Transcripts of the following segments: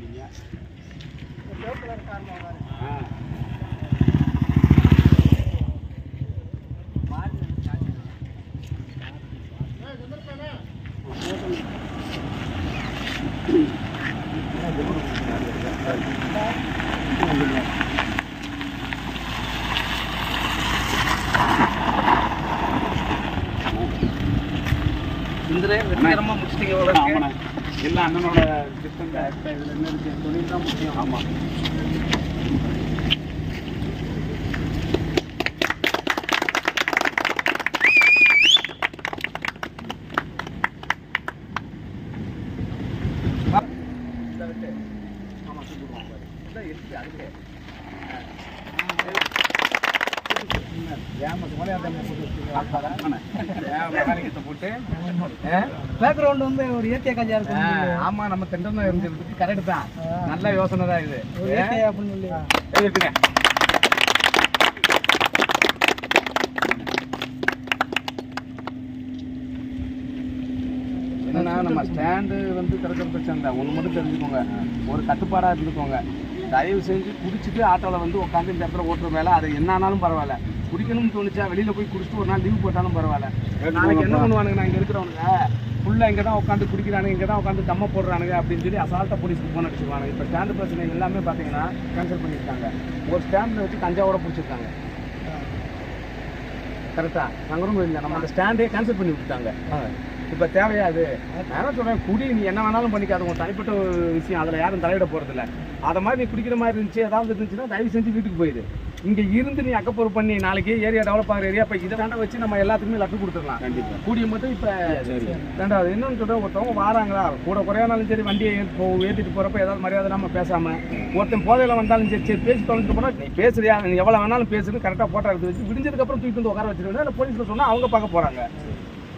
நீங்க சிவப்பு கலர் ஆ. சுந்தரே வெற்றிகரமா முடிச்சிட்டீங்க போல இருக்கு. ஆமாண்ணே. எல்லாம் அண்ணனோட டிஃப்ரெண்ட் இதுல என்ன இருக்கு தொழில் தான் முக்கியம் ஆமா இந்த விட்டு. ஆமா, தூக்கிடுவோம் பாரு. இந்த இருக்கு, அதுக்கு. பேக்ரவுண்ட் வந்து ஒரு இயற்கை காட்சியா இருக்கும் ஆமா நம்ம தெண்டமா இருந்ததுக்கு கரெக்ட் தான். நல்ல யோசனை தான் இது. இயற்கை அப்படின்னு சொல்லி எடுத்துங்க என்னன்னா நம்ம ஸ்டாண்டு வந்து திறக்கிற பிரச்சனை இல்லை. ஒன்று மட்டும் தெரிஞ்சுக்கோங்க. ஒரு கட்டுப்பாடாக இருந்துக்கோங்க. தயவு செஞ்சு குடிச்சிட்டு ஆட்டோவில் வந்து உட்காந்து இந்த இடத்துல ஓட்டுற வேலை. அது என்ன ஆனாலும் பரவாயில்ல. குடிக்கணும்னு தோணுச்சா வெளியில் போய் குடிச்சிட்டு ஒரு நாள் லீவ் போட்டாலும் பரவாயில்ல. நாளைக்கு என்ன பண்ணுவானுங்க? நான் இங்கே இருக்கிறவனுங்க. ஃபுல்லாக இங்கே தான் உட்காந்து குடிக்கிறானுங்க இங்கே தான் உட்காந்து தம்ம போடுறானுங்க அப்படின்னு சொல்லி அசால்ட்டாக போலீஸ்க்கு ஃபோன் அடிச்சிருவாங்க இப்போ ஸ்டாண்டு பிரச்சனை எல்லாமே பார்த்தீங்கன்னா கேன்சல் பண்ணியிருக்காங்க. ஒரு ஸ்டாண்டில் வச்சு கஞ்சாவோட பிடிச்சிருக்காங்க. கரெக்டா நங்கரும் இல்லை. நம்ம அந்த ஸ்டாண்டே கேன்சல் பண்ணி விட்டுட்டாங்க. இப்போ தேவையா அது நான் சொல்கிறேன் குடி நீ என்ன வேணாலும் பண்ணிக்காத. உன் தனிப்பட்ட விஷயம் அதில் யாரும் தலையிட போகிறதில்ல அதை மாதிரி நீ குடிக்கிற மாதிரி இருந்துச்சு ஏதாவது இருந்துச்சுன்னா தயவு செஞ்சு வீட்டுக்கு போயிடு இங்கே இருந்து நீ அக்கப்பொரு பண்ணி நாளைக்கு ஏரியா டெவலப் ஆகிற ஏரியா இப்போ இதை வேண்டாம் வச்சு நம்ம எல்லாத்துக்குமே லட்டு கொடுத்துடலாம். கண்டிப்பா. கூடிய மட்டும் இப்போ ரெண்டாவது இன்னொன்று சொல்கிறேன் ஒருத்தவங்க வாராங்களா? கூட குறையானாலும் சரி வண்டியை ஏற்றிட்டு போகிறப்ப ஏதாவது மரியாதை இல்லாமல் பேசாமல் ஒருத்தன் போதையில் வந்தாலும் சரி சரி பேசி தொலைஞ்சிட்டு போனால் நீ பேசுறியா? நீ எவ்வளோ வேணாலும் பேசுன்னு கரெக்டாக போட்டோ எடுத்து வச்சு விடிஞ்சதுக்கப்புறம் தூக்கிட்டு வந்து உட்கார வச்சிருக்கேன் இல்லை போலீஸில் சொன்னால் அவங்க பார்க்க போகிறாங்க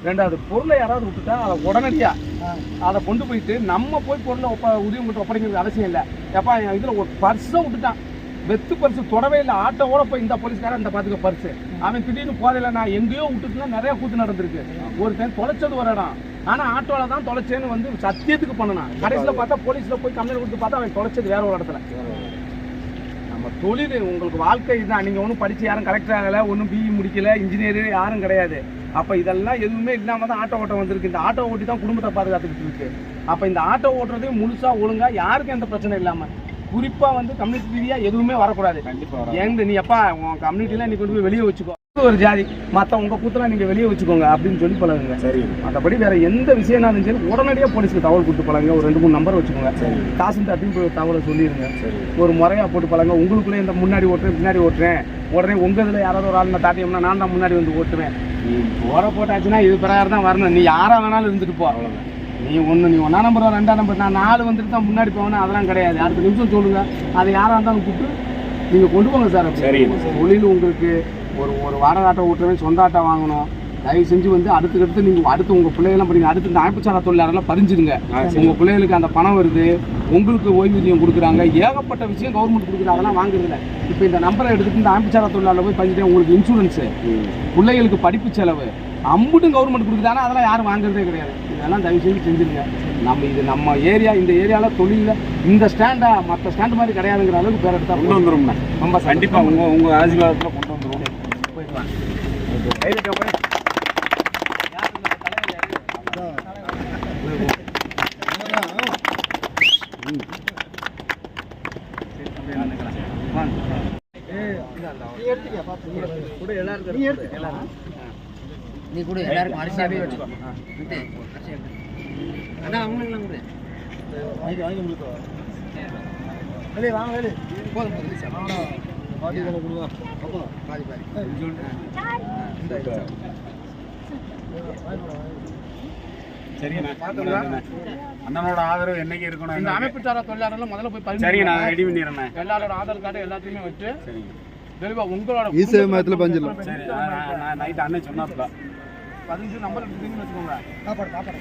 ரெண்டாவது பொருளை யாராவது விட்டுட்டா அதை உடனடியாக அதை கொண்டு போயிட்டு நம்ம போய் பொருளை ஒப்ப உதவி மட்டும் ஒப்படைக்கிறது அவசியம் இல்லை. எப்பா என் இதில் ஒரு பர்ஸும் விட்டுட்டான். வெத்து பர்ஸு தொடவே இல்லை. ஆட்டோவோட போய் இந்த போலீஸ்காரன் இந்த பார்த்துக்க பர்ஸு அவன் திடீர்னு போதையில நான் எங்கேயோ விட்டுட்டுனா நிறைய கூத்து நடந்திருக்கு. ஒருத்தன் தொலைச்சது ஒரு இடம். ஆனால் ஆட்டோவில் தான் தொலைச்சேன்னு வந்து சத்தியத்துக்கு பண்ணணும் கடைசியில் பார்த்தா போலீஸில் போய் கம்ப்ளைண்ட் கொடுத்து பார்த்தா அவன் தொலைச்சது வேற ஒரு இடத்துல. நம்ம தொழில் உங்களுக்கு வாழ்க்கை இதுதான். நீங்கள் ஒன்றும் படித்து யாரும் கலெக்டர் ஆகலை ஒன்றும் பிஇ முடிக்கல இன்ஜினியர் யாரும் கிடையாது. அப்போ இதெல்லாம் எதுவுமே இல்லாமல் தான் ஆட்டோ ஓட்டம் வந்திருக்கு. இந்த ஆட்டோ ஓட்டி தான் குடும்பத்தை பாதுகாத்துக்கிட்டு இருக்கு. அப்போ இந்த ஆட்டோ ஓட்டுறதே முழுசாக ஒழுங்காக யாருக்கும் எந்த பிரச்சனை இல்லாமல் குறிப்பாக வந்து கம்யூனிட்டி ரீதியாக எதுவுமே வரக்கூடாது. கண்டிப்பா வரும் ஏந்து நீ அப்பா உன் கம்யூனிட்டியில் நீ கொண்டு போய் வெளியே வச்சுக்கோ. ஒரு ஜாதி. மற்ற உங்கள் கூத்தெல்லாம் நீங்கள் வெளியே வச்சுக்கோங்க அப்படின்னு சொல்லி பழகுங்க. சரி. மற்றபடி வேற எந்த விஷயம்னாலும் சரி உடனடியாக போலீஸ்க்கு தகவல் கொடுத்து பழங்க ஒரு ரெண்டு மூணு நம்பர் வச்சுக்கோங்க. தாசில்தார்ட்டையும் போய் தகவலை சொல்லிடுங்க ஒரு முறையாக போட்டு பழங்க உங்களுக்குள்ளே இந்த முன்னாடி ஓட்டுறேன் பின்னாடி ஓட்டுறேன். உடனே உங்கள் இதில் யாராவது ஒரு ஆள் நான் தாட்டியம்னா நான் தான் முன்னாடி வந்து ஓட்டுவேன். நீ போற போட்டாச்சுன்னா இது பிரகாரம் தான் வரணும். நீ யாரா வேணாலும் இருந்துட்டு போ. அவ்வளவுதான். நீ ஒன்று நீ ஒன்றா நம்பர் ரெண்டாம் நம்பர் நான் நாலு வந்துட்டு தான் முன்னாடி போவேன் அதெல்லாம் கிடையாது. அடுத்த நிமிஷம் சொல்லுங்க. அதை யாராக இருந்தாலும் கூப்பிட்டு நீங்கள் கொண்டு போங்க சார். சரி. தொழில் உங்களுக்கு ஒரு ஒரு வாடகை ஆட்டோ ஓட்டுறவன் சொந்த ஆட்டோ வாங்கணும். தயவு செஞ்சு வந்து அடுத்து அடுத்து நீங்கள் அடுத்து உங்கள் பிள்ளைகள்லாம் படிங்க. அடுத்து இந்த அமைப்புச்சாரா தொழிலாளர்லாம் பறிஞ்சிருங்க. உங்கள் பிள்ளைகளுக்கு அந்த பணம் வருது. உங்களுக்கு ஓய்வூதியம் கொடுக்குறாங்க. ஏகப்பட்ட விஷயம் கவர்மெண்ட் கொடுக்குது. அதெல்லாம் வாங்குறதில்ல. இப்போ இந்த நம்பரை எடுத்துட்டு இந்த அமைப்புச்சாரா தொழிலாளர் போய் பதிஞ்சிட்டேன் உங்களுக்கு இன்சூரன்ஸு. பிள்ளைகளுக்கு படிப்பு செலவு. அம்புட்டும் கவர்மெண்ட் கொடுக்குது. ஆனால் அதெல்லாம் யாரும் வாங்குறதே கிடையாது. இதெல்லாம் தயவு செஞ்சு செஞ்சுருங்க. நம்ம இது நம்ம ஏரியா இந்த ஏரியாவில் தொழிலில் இந்த ஸ்டாண்டா மற்ற ஸ்டாண்டு மாதிரி கிடையாதுங்கிற அளவுக்கு பேர் எடுத்தா கொண்டு வந்துரும்ண்ணே. ரொம்ப கண்டிப்பா உங்க உங்க ஆசீர்வாதத்துல கொண்டு நீ கூட எல்லாருக்கும் அரிசியாவே வச்சுக்கோ. அண்ணா கூட வாங்கி வாங்கி உங்களுக்கு வாங்க போதும் போதும் அண்ணனோட ஆதரவு என்னைக்கு இருக்கணும் இந்த? அமைப்பு சாரா தொழிலாளர்கள் முதல்ல போய் பதிவு சரிங்க நான். ரெடி பண்ணிடுறேன் எல்லாரோட ஆதார் கார்டு எல்லாத்தையுமே வச்சு சரிங்க தெளிவா உங்களோட ஈசேவை மையத்துல பஞ்சிடலாம். சரி நான் நைட் அண்ணன் சொன்னாப்ல பதினஞ்சு நம்பர் எடுத்துக்கிங்கன்னு வச்சுக்கோங்க சாப்பாடு சாப்பாடு